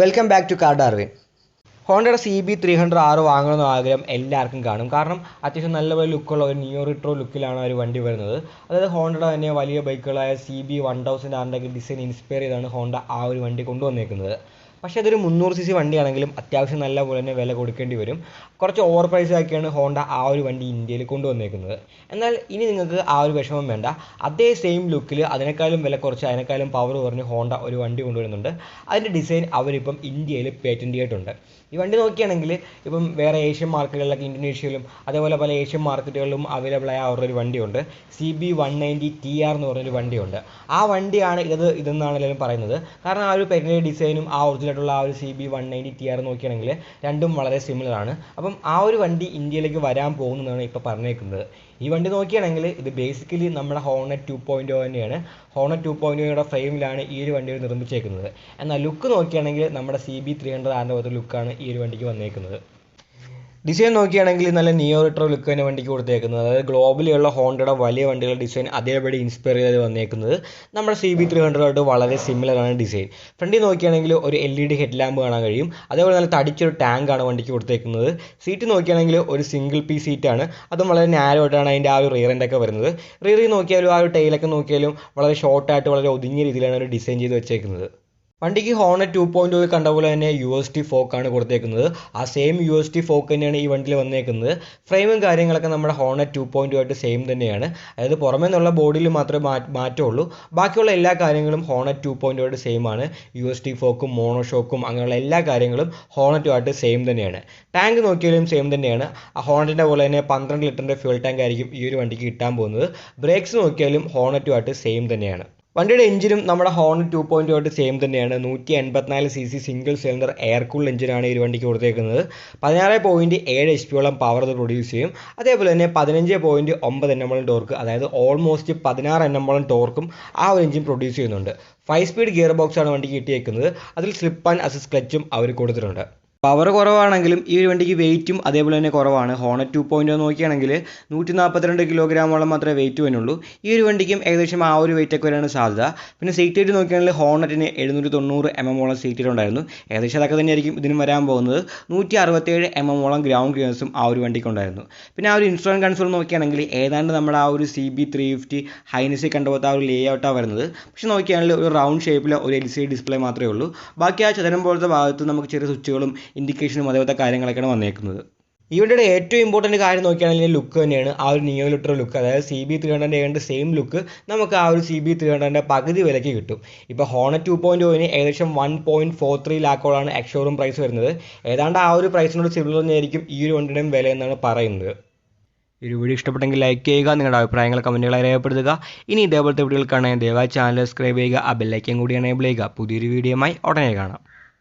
Welcome back to car Darwin ഹോണ്ടയുടെ C B three hundred ആറ് വാങ്ങണമെന്ന ആഗ്രഹം എല്ലാവർക്കും കാണും. കാരണം അത്യാവശ്യം നല്ല പോലെ ലുക്കുള്ള ഒരു ന്യൂ റിട്രോ ലുക്കിലാണ് ഒരു വണ്ടി വരുന്നത്. അതായത് ഹോണ്ടയുടെ തന്നെ വലിയ ബൈക്കുകളായ സി ബി വൺ തൗസൻഡ് ആറിന്റെ ഡിസൈൻ ഇൻസ്പയർ ചെയ്താണ് ഹോണ്ട ആ ഒരു വണ്ടി കൊണ്ടുവന്നേക്കുന്നത്. പക്ഷേ അതൊരു മുന്നൂറ് സി സി വണ്ടിയാണെങ്കിലും അത്യാവശ്യം നല്ല പോലെ തന്നെ വില കൊടുക്കേണ്ടി വരും. കുറച്ച് ഓവർ പ്രൈസ് ആക്കിയാണ് ഹോണ്ട ആ ഒരു വണ്ടി ഇന്ത്യയിൽ കൊണ്ടുവന്നേക്കുന്നത്. എന്നാൽ ഇനി നിങ്ങൾക്ക് ആ ഒരു വിഷമം വേണ്ട. അതേ സെയിം ലുക്കിൽ അതിനേക്കാളും വില കുറച്ച് അതിനേക്കാളും പവർ കുറഞ്ഞ് ഹോണ്ട ഒരു വണ്ടി കൊണ്ടുവരുന്നുണ്ട്. അതിന്റെ ഡിസൈൻ അവരിപ്പം ഇന്ത്യയിൽ പേറ്റന്റ് ചെയ്തിട്ടുണ്ട്. ഈ വണ്ടി നോക്കിയാണെങ്കിൽ ഇപ്പം വേറെ ഏഷ്യൻ മാർക്കറ്റുകളിലൊക്കെ ഇന്തോനേഷ്യയിലും അതേപോലെ പല ഏഷ്യൻ മാർക്കറ്റുകളിലും അവൈലബിൾ ആയ അവരുടെ ഒരു വണ്ടിയുണ്ട്. C B one ninety T R എന്ന് പറഞ്ഞൊരു വണ്ടിയുണ്ട്. ആ വണ്ടിയാണ് ഇത് ഇതെന്നാണ് എല്ലാവരും പറയുന്നത്. കാരണം ആ ഒരു പെരിന്റെ ഡിസൈനും ആ ഒറിജിനലായിട്ടുള്ള ആ ഒരു C B one ninety T R നോക്കുകയാണെങ്കിൽ രണ്ടും വളരെ സിമിലർ ആണ്. അപ്പം ആ ഒരു വണ്ടി ഇന്ത്യയിലേക്ക് വരാൻ പോകുന്നതാണ് ഇപ്പോൾ പറഞ്ഞേക്കുന്നത്. ഈ വണ്ടി നോക്കുകയാണെങ്കിൽ ഇത് ബേസിക്കലി നമ്മുടെ ഹോണറ്റ് ടു പോയിന്റ് തന്നെയാണ്. ഹോണറ്റ് ടു പോയിന്റ് ഒയുടെ ഫ്രെയിമിലാണ് ഈ ഒരു വണ്ടി നിർമ്മിച്ചേക്കുന്നത്. എന്നാൽ ലുക്ക് നോക്കുകയാണെങ്കിൽ നമ്മുടെ സി ബി ത്രീ ഹൺഡ്രഡ് ആറിന്റെ പോലത്തെ ലുക്കാണ് ഈ ഒരു വണ്ടിക്ക് വന്നേക്കുന്നത്. ഡിസൈൻ നോക്കിയാണെങ്കിൽ നല്ല നിയോ റിട്രോ ലുക്ക് തന്നെ വണ്ടിക്ക് കൊടുത്തേക്കുന്നത്. അതായത് ഗ്ലോബലിയുള്ള ഹോണ്ടയുടെ വലിയ വണ്ടികളുടെ ഡിസൈൻ അതേപടി ഇൻസ്പയർ ചെയ്ത് വന്നേക്കുന്നത്. നമ്മുടെ സി ബി ത്രീ ഹൺഡ്രഡായിട്ട് വളരെ സിമിലറാണ് ഡിസൈൻ ഫ്രണ്ടിൽ നോക്കിയാണെങ്കിൽ ഒരു L E D head lamp കാണാൻ കഴിയും. അതേപോലെ നല്ല തടിച്ചൊരു ടാങ്കാണ് വണ്ടിക്ക് കൊടുത്തേക്കുന്നത്. സീറ്റ് നോക്കിയാണെങ്കിൽ ഒരു സിംഗിൾ പീസ് സീറ്റാണ് അതും വളരെ നാരോ ആയിട്ടാണ് അതിന്റെ ആ ഒരു റിയർ ഒക്കെ വരുന്നത്. റിയറിൽ നോക്കിയാലും ആ ഒരു ടൈലൊക്കെ നോക്കിയാലും വളരെ ഷോർട്ടായിട്ട് വളരെ ഒതുങ്ങിയ രീതിയിലാണ് ഒരു ഡിസൈൻ ചെയ്ത് വെച്ചേക്കുന്നത്. വണ്ടിക്ക് ഹോണറ്റ് ടു പോയിന്റ് ഒരു കണ്ട പോലെ തന്നെ യു എസ് ടി ഫോക്കാണ് കൊടുത്തേക്കുന്നത്. ആ same U S T fork തന്നെയാണ് ഈ വണ്ടിയിൽ വന്നേക്കുന്നത്. ഫ്രെയിമും കാര്യങ്ങളൊക്കെ നമ്മുടെ ഹോണറ്റ് ടു പോയിന്റ് ആയിട്ട് സെയിം തന്നെയാണ്. അതായത് പുറമേ നിന്നുള്ള ബോഡിയിൽ മാത്രമേ മാറ്റമുള്ളൂ. ബാക്കിയുള്ള എല്ലാ കാര്യങ്ങളും ഹോണറ്റ് ടു പോയിന്റ് ആയിട്ട് സെയിം ആണ്. യു എസ് ടി ഫോക്കും മോണോഷോക്കും അങ്ങനെയുള്ള എല്ലാ കാര്യങ്ങളും ഹോണറ്റുമായിട്ട് സെയിം തന്നെയാണ്. ടാങ്ക് നോക്കിയാലും സെയിം തന്നെയാണ്. ആ ഹോണറ്റിന്റെ പോലെ തന്നെ പന്ത്രണ്ട് ലിറ്ററിന്റെ ഫ്യൂൽ ടാങ്ക് ആയിരിക്കും ഈ ഒരു വണ്ടിക്ക് കിട്ടാൻ പോകുന്നത്. ബ്രേക്സ് നോക്കിയാലും ഹോണറ്റുമായിട്ട് സെയിം തന്നെയാണ്. വണ്ടിയുടെ എഞ്ചിനും നമ്മുടെ ഹോൺ ടു പോയിന്റ് ആയിട്ട് സെയിം തന്നെയാണ്. നൂറ്റി എൺപത്തിനാല് C C single cylinder air cool എഞ്ചിനാണ് ഈ വണ്ടിക്ക് കൊടുത്തേക്കുന്നത്. പതിനാറ് പോയിന്റ് ഏഴ് എച്ച് പിയോളം പവർ അത് പ്രൊഡ്യൂസ് ചെയ്യും. അതേപോലെ തന്നെ പതിനഞ്ച് പോയിന്റ് ഒമ്പത് എമ്മോളം ടോർക്ക് അതായത് ഓൾമോസ്റ്റ് പതിനാറ് എമ്മോളം ടോർക്കും ആ ഒരു എഞ്ചിൻ പ്രൊഡ്യൂസ് ചെയ്യുന്നുണ്ട്. ഫൈവ് സ്പീഡ് ഗിയർ ബോക്സാണ് വണ്ടിക്ക് കിട്ടിയേക്കുന്നത്. അതിൽ സ്ലിപ്പ് ആൻഡ് അസിസ്റ്റ് ക്ലച്ചും അവർ കൊടുത്തിട്ടുണ്ട്. പവർ കുറവാണെങ്കിലും ഈ ഒരു വണ്ടിക്ക് വെയിറ്റും അതേപോലെ തന്നെ കുറവാണ്. ഹോണറ്റ് ടു പോയിന്റ് നോക്കുകയാണെങ്കിൽ നൂറ്റി നാൽപ്പത്തിരണ്ട് കിലോഗ്രാമോളം മാത്രമേ വെയിറ്റ് വരുന്നുള്ളൂ. ഈ ഒരു വണ്ടിക്കും ഏകദേശം ആ ഒരു വെയിറ്റ് ഒക്കെ വരാനാണ് സാധ്യത. പിന്നെ സീറ്റ് ഹൈറ്റ് നോക്കുകയാണെങ്കിൽ ഹോണറ്റിന് എഴുന്നൂറ്റി തൊണ്ണൂറ് എം എം ഓളം സീറ്റ് ഉണ്ടായിരുന്നു. ഏകദേശം അതൊക്കെ തന്നെയായിരിക്കും ഇതിന് വരാൻ പോകുന്നത്. നൂറ്റി അറുപത്തേഴ് എം എം ഓളം ഗ്രൗണ്ട് ക്ലിയറൻസും ആ ഒരു വണ്ടിക്ക് ഉണ്ടായിരുന്നു. പിന്നെ ആ ഒരു ഇൻസ്ട്രുമെന്റ് കൺസോൾ നോക്കുകയാണെങ്കിൽ ഏതാണ്ട് നമ്മുടെ ആ ഒരു സി ബി ത്രീ ഫിഫ്റ്റി ഹൈനസി കണ്ടുപോലത്തെ ആ ഒരു ലേ ഔട്ടാണ് വരുന്നത്. പക്ഷേ നോക്കിയാണെങ്കിൽ ഒരു റൗണ്ട് ഷേപ്പിലെ ഒരു എൽ സി ഡിസ്പ്ലേ മാത്രമേ ഉള്ളൂ. ബാക്കി ആ ചതുരം പോലത്തെ ഭാഗത്ത് നമുക്ക് ചെറിയ സ്വിച്ചുകളും ഇൻഡിക്കേഷനും അതേപോലത്തെ കാര്യങ്ങളൊക്കെയാണ് വന്നേക്കുന്നത്. ഈ ഏറ്റവും ഇമ്പോർട്ടന്റ് കാര്യം നോക്കുകയാണെങ്കിൽ ലുക്ക് തന്നെയാണ്. ആ ഒരു നിയോ ലിറ്റർ ലുക്ക് അതായത് C B three hundred same look നമുക്ക് ആ ഒരു സി ബി ത്രീ ഹൺഡ്രഡിന്റെ പകുതി വിലയ്ക്ക് കിട്ടും. ഇപ്പോൾ ഹോണ ടു പോയിന്റ് ഒന്നിന് ഏകദേശം വൺ പോയിന്റ് ഫോർ ത്രീ ലാക്കോളാണ് എക്സോറും പ്രൈസ് വരുന്നത്. ഏതാണ്ട് ആ ഒരു പ്രൈസിനോട് സിമിലർ തന്നെയായിരിക്കും ഈ ഒരു വണ്ടിയുടെയും വില എന്നാണ് പറയുന്നത്. ഈ ഒരു വീഡിയോ ഇഷ്ടപ്പെട്ടെങ്കിൽ ലൈക്ക് ചെയ്യുക നിങ്ങളുടെ അഭിപ്രായങ്ങൾ കമന്റുകളായി രേഖപ്പെടുത്തുക. ഇനി ഇതേപോലത്തെ വീഡിയോകൾ കാണാൻ ദയവായി ചാനൽ സബ്സ്ക്രൈബ് ചെയ്യുക ആ ബെല്ലൈക്കൻ കൂടി എനേബിൾ ചെയ്യുക. പുതിയൊരു വീഡിയോയുമായി ഉടനെ കാണാം.